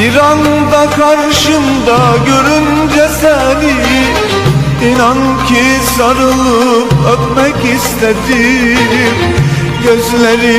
Bir anda karşımda görünce seni İnan ki sarılıp öpmek istedim. Gözlerim